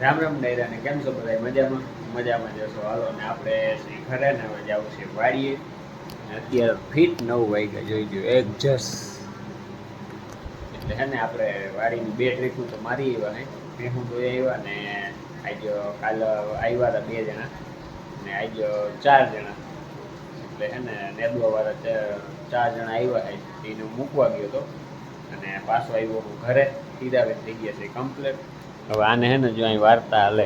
રામ રામ ડાયરા ને કેમ છો બધા? મજામાં? મજામાં જશો હાલો, ને આપણે શ્રી ખરે ને હવે જવું છે વાડીએ. અત્યારે ફીટ નવ વાગ્યા, જોઈ જો એક જસ. એટલે હે ને આપણે વાડીની બે ટ્રીપું તો મારી આવ્યા ને બે હું તો આવ્યા ને આજો કાલ આવ્યા હતા બે જણા. ને આજો ચાર જણા. એટલે હે ને નેદવા વાળા ચાર જણા આવ્યા એને મૂકવા ગયો હતો અને પાછો આવ્યો હું ઘરે. સીધા થઈ ગયા છે કમ્પ્લેટ હવે આને હે ને જો અહીં વાર્તા હાલે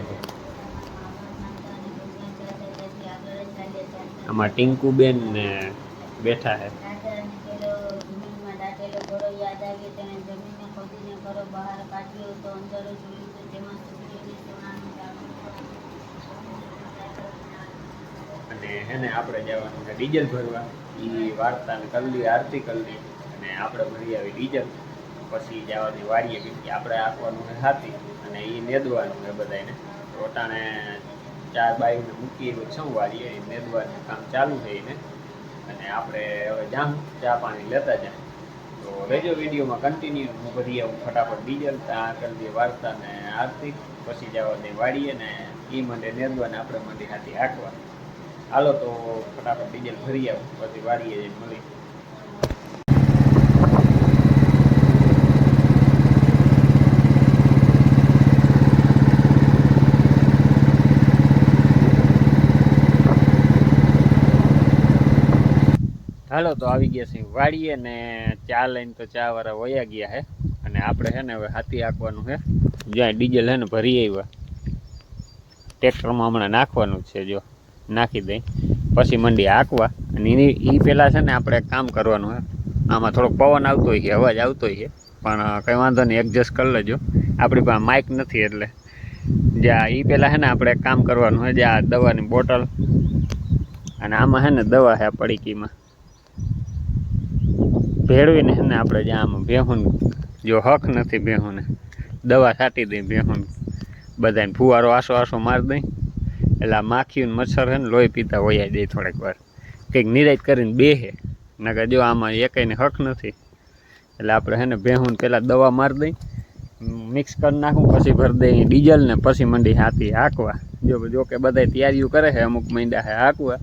આમાં ટીંકુબેન ને બેઠા છે. અને હેને આપણે જવાનું ડીઝલ ભરવા. એ વાર્તાને કરલી આરતી કરલી અને આપણે ભરી આવી ડીઝલ પછી જવાની વાડીએ કેમ કે આપણે આપવાનું હાથી અને એ નેદવાનું છે બધાને રોટાને ચાર બાયુને મૂકી છું વાડીએ એ નેદવાનું કામ ચાલુ થઈને અને આપણે હવે જામ ચા પાણી લેતા જાય. તો રેજો વિડીયોમાં કન્ટિન્યુ હું ભરી આવું ફટાફટ ડીઝલ ત્યાં કરી દઈએ વાર્તા ને આરતી, પછી જવા દે વાડીએ ને એ માટે નેદવાને આપણે માટે હાથી હાંકવા હાલો તો ફટાફટ ડીઝલ ભરી આવું, પછી જઈને મળી હાલો, તો આવી ગયા છીએ વાડીએ ને ચા લઈને તો ચા વાળા વયા ગયા હે. અને આપણે છે ને હવે હાથી આંકવાનું છે જ્યાં ડીઝલ છે ને ભરી આવ્યા. ટ્રેક્ટરમાં હમણાં નાખવાનું છે, જો. નાખી દઈ પછી મંડી આંકવા અને એની એ પહેલાં છે ને આપણે કામ કરવાનું છે આમાં થોડોક પવન આવતો હોય છે અવાજ આવતો હોય છે પણ કંઈ વાંધો નહીં એડજસ્ટ કરી લેજો. આપણી પાસે માઇક નથી એટલે. જ્યાં એ પહેલાં છે ને આપણે કામ કરવાનું હોય જ્યાં દવાની બોટલ. અને આમાં છે ને દવા છે પડીકીમાં. ભેળવીને છે ને આપણે જે આમ ભેહું જો હક નથી ભેહુંને, દવા છાંટી દઈ ભેહું બધાને ફુવારો આસો આસો મારી દઈ એટલે આ માખી ને મચ્છર છે ને લોહી પીતા હોય દે થોડીક વાર. કંઈક નિરાજ કરીને બેહે, નકર જો આમાં એકેયને હક નથી. એટલે આપણે છે ને ભેહું પહેલાં દવા મારી દઈ, મિક્સ કરી નાખું, પછી ભરી દઈ ડીઝલ ને પછી મંડી હાથી હાંકવા. જો જો કે બધા તૈયારીઓ કરે છે, અમુક મંડા છે હાંકવા,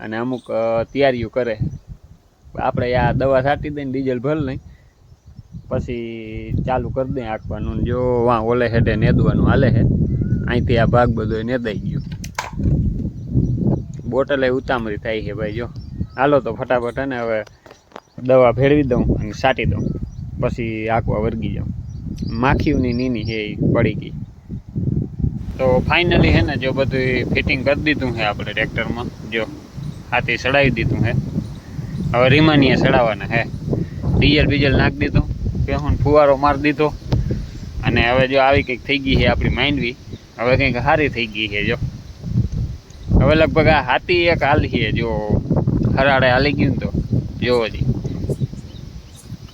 અને અમુક તૈયારીઓ કરે આપણે આ દવા છાંટી દઈને ડીઝલ ભરી લઈ, પછી ચાલુ કરી દઈએ આંકવાનું જો વાં ઓલે હેડે નેદવાનું, હાલે છે અહીંથી આ ભાગ બધો નેદાઈ ગયો. બોટલે ઉતામળી થાય છે ભાઈ, જો. હાલો તો ફટાફટ અને હવે દવા ભેળવી દઉં અને છાંટી દઉં. પછી આંકવા વર્ગી જાઉં. માખીઓની નીની છે પડી ગઈ. તો ફાઇનલી હે ને જો બધું ફિટિંગ કરી દીધું છે આપણે ટ્રેક્ટરમાં, જો હાથી ચડાવી દીધું છે હવે રીમાનીએ ચડાવવાના હે. ડીઝલ બીજલ નાખી દીધું, પેહુન ફુવારો મારી દીધો. અને હવે જો આવી કંઈક થઈ ગઈ છે આપણી માંડવી, હવે કંઈક સારી થઈ ગઈ છે જો. હવે લગભગ આ હાથી એક હાલી છે જો હરાડે હાલી ગયું તો, જોવો જી.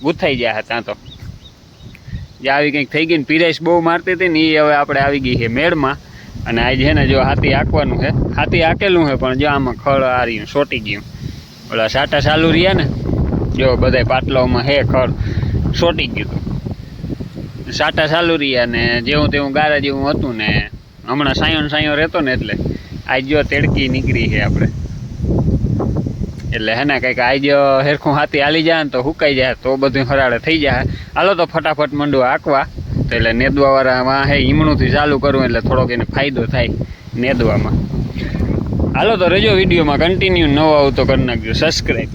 ગુથાઈ ગયા ત્યાં તો. જે આવી કંઈક થઈ ગઈ ને પીરાઈશ બહુ મારતી હતી ને એ હવે આપણે આવી ગઈ છે મેળમાં. અને આજે છે ને જો હાથી આંકવાનું છે, હાથી આંકેલું છે પણ જો આમાં ખળ આ રહ્યું સોટી ગયું. ઓલા સાટા ચાલુ રહ્યા ને, જો બધા પાટલાઓમાં હે ખર, સોટી ગયું હતું. સાટા ચાલુ રહ્યા ને, જેવું તેવું ગારા જેવું હતું ને, હમણાં સાયો સાયો રહેતો ને એટલે, આજ તેડકી નીકળી છે આપણે. એટલે હે ને કંઈક આજ હેરખું હાથી હાલી જાય ને તો હુકાઈ જાય, તો બધું હરાળે થઈ જાય. હાલો તો ફટાફટ મંડું આકવા તો એટલે નેદવાવાળામાં હે ઈમણુંથી ચાલુ કરવું એટલે થોડોક એને ફાયદો થાય નેદવામાં. હાલો તો રેજો વિડીયોમાં કન્ટિન્યુ નવો આવતો કરી નાખજો. સબસ્ક્રાઈબ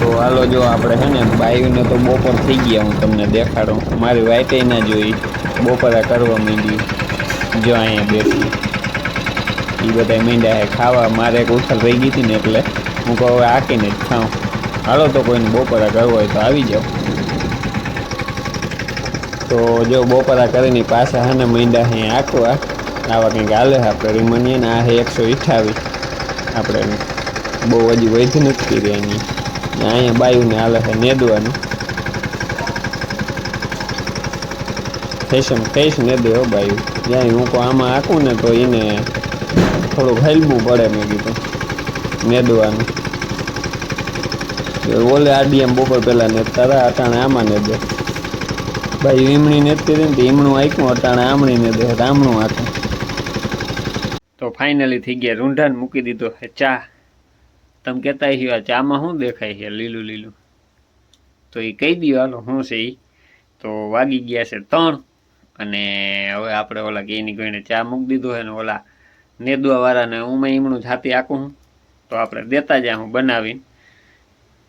તો હાલો જો આપણે છે ને, બાયુને તો બપોર થઈ ગયા, હું તમને દેખાડું. મારી વાઈટે ના જોઈ, બપોરે કરવા માંડી. જો અહીંયા બેસી એ બધા મીંડા ખાવા મારે એક ઉથલ રહી ગઈ હતી ને એટલે હું કહું, હવે આકીને જ ખાઉં. હાલો તો કોઈને બપોરા કરવો હોય તો આવી જાઓ. તો જો બપોરા કરીને પાછા હે ને મીંડા હે આંકવા આવા કંઈક હાલે. આપણે રીમણીએ ને આ છે એકસો અઠાવીસ આપણે બહુ હજી વૈધ નથી કરી એની. અહીંયા બાયુને હાલે છે નેદવાનું. ફેશન ફેશ ને દે હો બાયું. જ્યાં હું કોઈ આમાં આખું ને તો એને થોડુંક હેલવું પડે મેં કીધું. નેદવાનું. ઓલે આરડીએમ બપોર પહેલાં ને તારા અટાણે આમાં ને દે ભાઈ ઈમણી નેતી હતી ને તો ઈમણું આંખ્યું અટાણે આમણી ને દે આમણું આંખું તો ફાઇનલી થઈ ગયા. રૂંઢાને મૂકી દીધો. હે, ચા. તમે કહેતા હશો, આ ચામાં શું દેખાય છે? લીલું લીલું. તો એ કહી દો હાલો, શું છે એ તો વાગી ગયા છે ત્રણ. અને હવે આપણે ઓલા કેની કોઈને ચા મૂકી દીધો છે ને ઓલા નેદવાવાળાને. ઉમે હું ઈમણું છાતી આખું તો આપણે દેતા જ્યાં હું બનાવીને.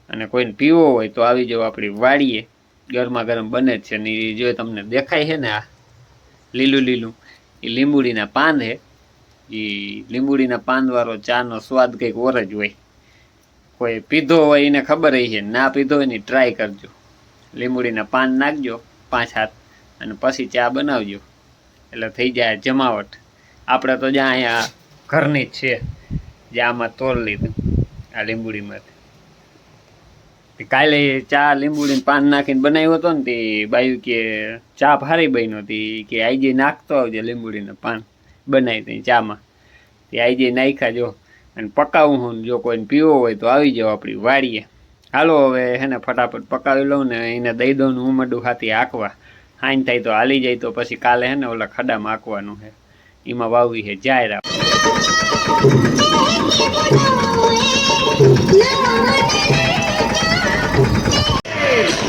અને કોઈને પીવો હોય તો આવી જાઓ, આપણી વાડીએ. ગરમા ગરમ બને જ છે ને એ જો તમને દેખાય છે ને આ લીલું લીલું. એ લીંબુડીના પાન છે. એ લીંબુડીના પાનવાળો ચાનો સ્વાદ કંઈક ઓર જ હોય. કોઈ પીધો હોય એને ખબર છે, ના પીધો હોય ને ટ્રાય કરજો. લીંબુડીના પાન નાખજો, પાંચ હાથ, અને પછી ચા બનાવજો. એટલે થઈ જાય જમાવટ. આપણે તો જ્યાં અહીંયા ઘરની જ છે જે આમાં તોલ લીધું, આ લીંબુડીમાંથી. કાલે ચા લીંબુડીને પાન નાખીને બનાવ્યો હતો ને તે બાયું કે ચા ભારી બન્યો હતી કે આઈજે નાખતો આવજે લીંબુડીના પાન. બનાવી દઈ ચામાં. તે જઈ નાખ્યા જો, અને પકાવું હું, જો કોઈને પીવો હોય તો આવી જાવ આપણી વાડીએ. હાલો હવે હે ને ફટાફટ પકાવી લઉં ને એને દઈ દઉં ને ઉમરડું ખાતી હાંકવા. હાઈન થાય તો હાલી જાય, તો પછી કાલે હે ને ઓલા ખડામાં હાંકવાનું છે એમાં વાવવી છે જાહેર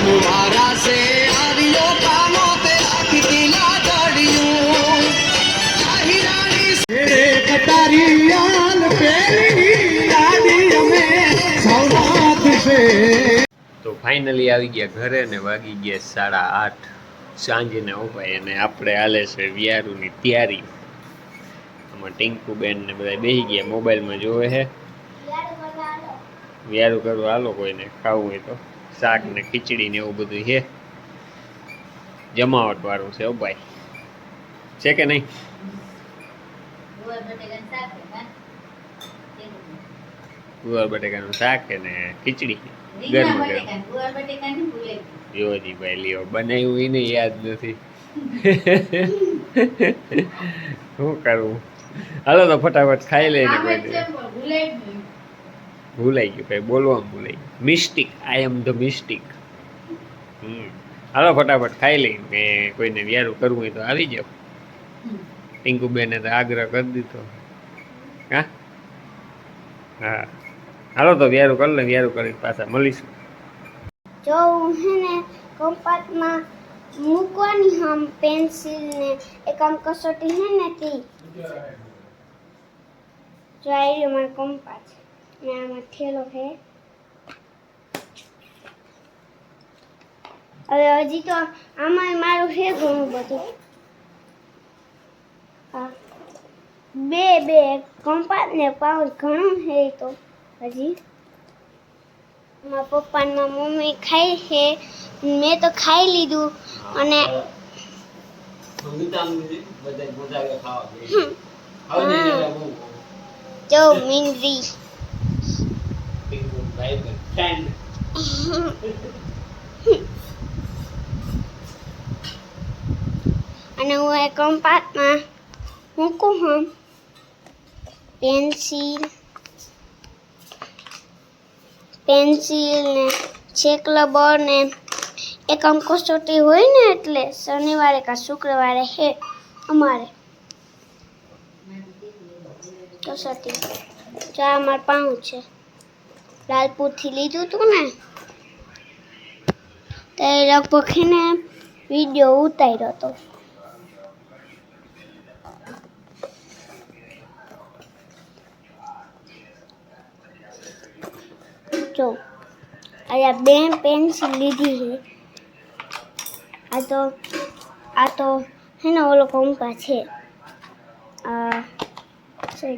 મારા ફાઇનલી આવી ગયા ઘરે ને વાગી ગયા સાડા આઠ. સાંજને ઉભાઈ અને આપણે હાલે છે વિયારુની તૈયારી. આમાં ટિંકુબેન ને બધા બેસી ગયા મોબાઈલમાં જોવે છે વિયારું કરવા હાલો કોઈને, ખાવું હોય તો. શાક ને ખીચડી ને એવું બધું છે. જમાવટ વાળું છે ભાઈ. છે કે નહીં? ગુવાર બટેકાનું શાક અને ખીચડી. ગરમ ગરમ. જોજી ભાઈ લ્યો બનાવ્યું એને યાદ નથી. શું કરવું હાલો તો ફટાફટ ખાઈ લઈને કોઈ ભૂલાઈ ગયું કઈ બોલવામાં ભૂલાઈ ગયું. Mystic I am the mystic હાલો ફટાફટ ખાઈ લઈને કે કોઈને વ્યારું કરવું હોય તો આવી જાઓ. ટિંકુબેને તો આગ્રહ કરી દીધો. હા? હા. હાલો તો વ્યારું કરી લે, વ્યારું કરી પાછા મળીશું. જો હું હે ને કંપાસમાં મૂકવાની હમ પેન્સિલ ને એક આમ કસોટી હે ને તી. જો આવી રહ્યો મારો કંપાસ ને આમાં થેલો છે હવે હજી તો આમાં મારું છે ઘણું બધું. હા. બે બે. કંપાસ ને પાઉચ ઘણું છે તો. હજી? મારા પપ્પા ને મારી મમ્મી ખાય છે. મેં તો ખાઈ લીધું. અને જો મિંદરી અને હું એ કંપાતમાં મૂકું હું પેન્સિલ. પેન્સિલ ને છેક ને એક અંકો કસોટી હોય ને એટલે શનિવારે કા શુક્રવારે હે અમારે. કસોટી. જો આ અમાર પાઉં છે. લાલપુરથી લીધું હતું ને. તો એ લગભગ ને વીડિયો ઉતાર્યો હતો જો અહીંયા બે પેન્સિલ લીધી છે. આ તો આ તો હે ને ઓલો કંપા છે. આ છે